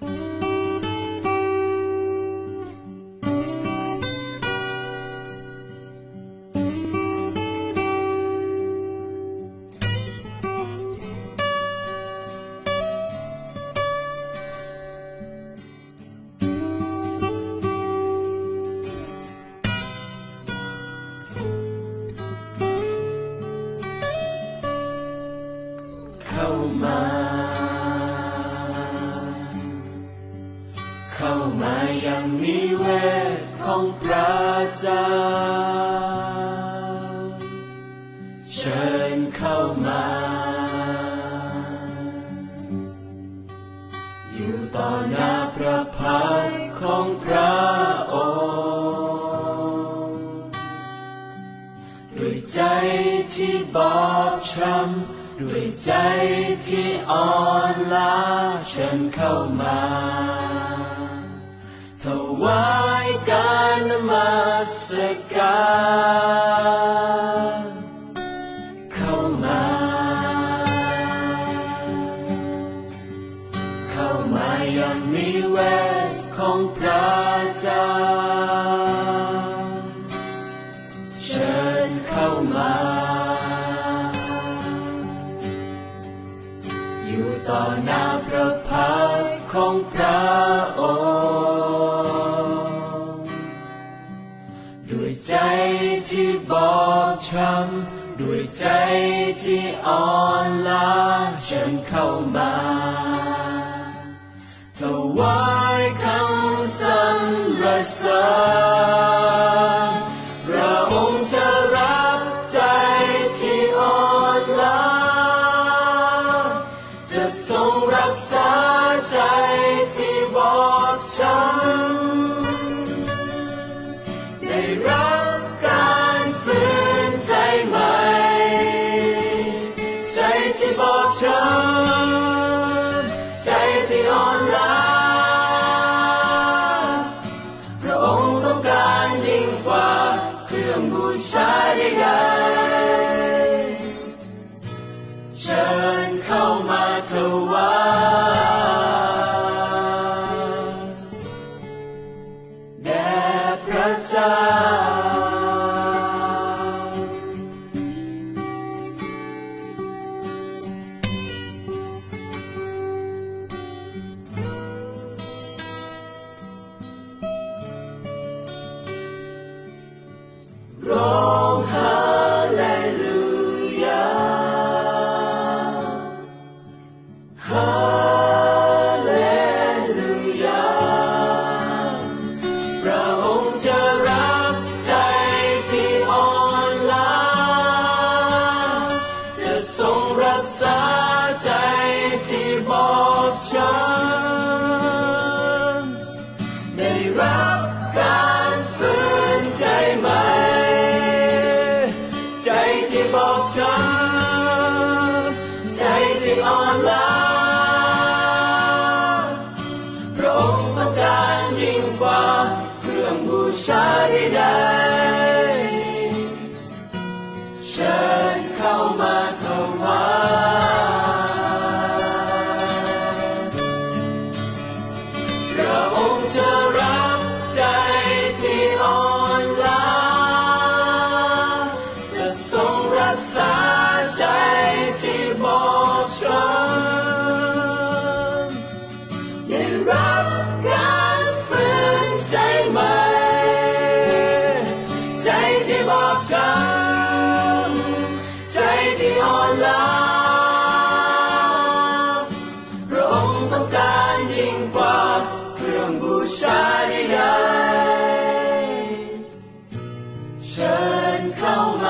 เข้างนิเวศของพระเจ้า เชิญเข้ามา อยู่ต่อหน้าพระพักของพระองค์ด้วยใจที่บอบช้ำด้วยใจที่อ่อนล้าฉันเข้ามา วายการนมัสการเข้ามา เข้ามาอยังนิเวศของพระเจ้าเชิญเข้ามา อยู่ต่อหน้าพระ ใจที่บอบช้ำด้วยใจที่อ่อนล้าเชิญเข้ามาถวายคำสรรเสริญพระองค์จะรับใจที่อ่อนล้าจะทรงรักษา อบช้ำใจที่อ่อนล้าพระองค์ต้องการยิ่งกว่า เครื่องบูชาใดๆเชิญเข้ามาถว ร้ รักษาใจที่บอบช้ำได้รับการฟื้นใจใหม่ใจที่บอบช้ำใจที่อ่อนล้าพระองค์ต้องการยิ่งกว่าเครื่องบูชาใดๆเชิญเข้ามา